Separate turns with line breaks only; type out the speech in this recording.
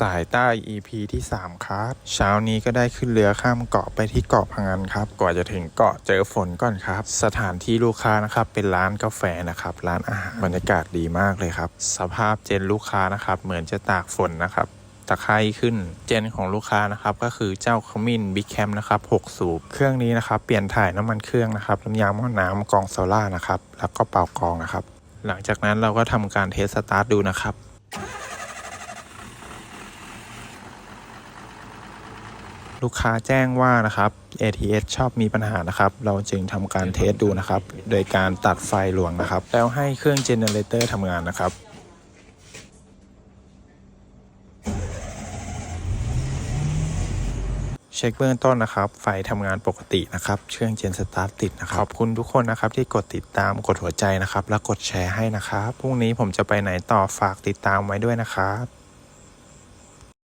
สายใต้ EP ที่ 3 ครับ เช้านี้ก็ได้ขึ้นเรือข้ามเกาะไปที่เกาะพังงานครับกว่าจะถึงเกาะเจอฝนก่อนครับ สถานที่ลูกค้านะครับเป็นร้านกาแฟนะครับร้านอาหารบรรยากาศดีมากเลยครับ สภาพเจนลูกค้านะครับ เหมือนจะตากฝนนะครับตะไคร่ขึ้นเจนของลูกค้านะครับก็คือเจ้าขมิ้นบิ๊กแคมนะครับ6 สูบ เครื่องนี้นะครับเปลี่ยนถ่ายน้ำมันเครื่องนะครับน้ำยาหม้อน้ำกองโซล่านะครับแล้วก็เป่ากองนะครับหลังจากนั้นเราก็ทำการเทสสตาร์ทดูนะครับ ลูกค้าแจ้งว่านะครับ ATS ชอบมีปัญหานะครับ เราจึงทำการเทสดูนะครับ โดยการตัดไฟหลวงนะครับ แล้วให้เครื่องเจเนเรเตอร์ทำงานนะครับเช็คเบื้องต้นนะครับ ไฟทำงานปกตินะครับ เครื่องเจนสตาร์ทติดนะครับ ขอบคุณทุกคนนะครับที่กดติดตาม กดหัวใจนะครับ และกดแชร์ให้นะครับ พรุ่งนี้ผมจะไปไหนต่อฝากติดตามไว้ด้วยนะครับ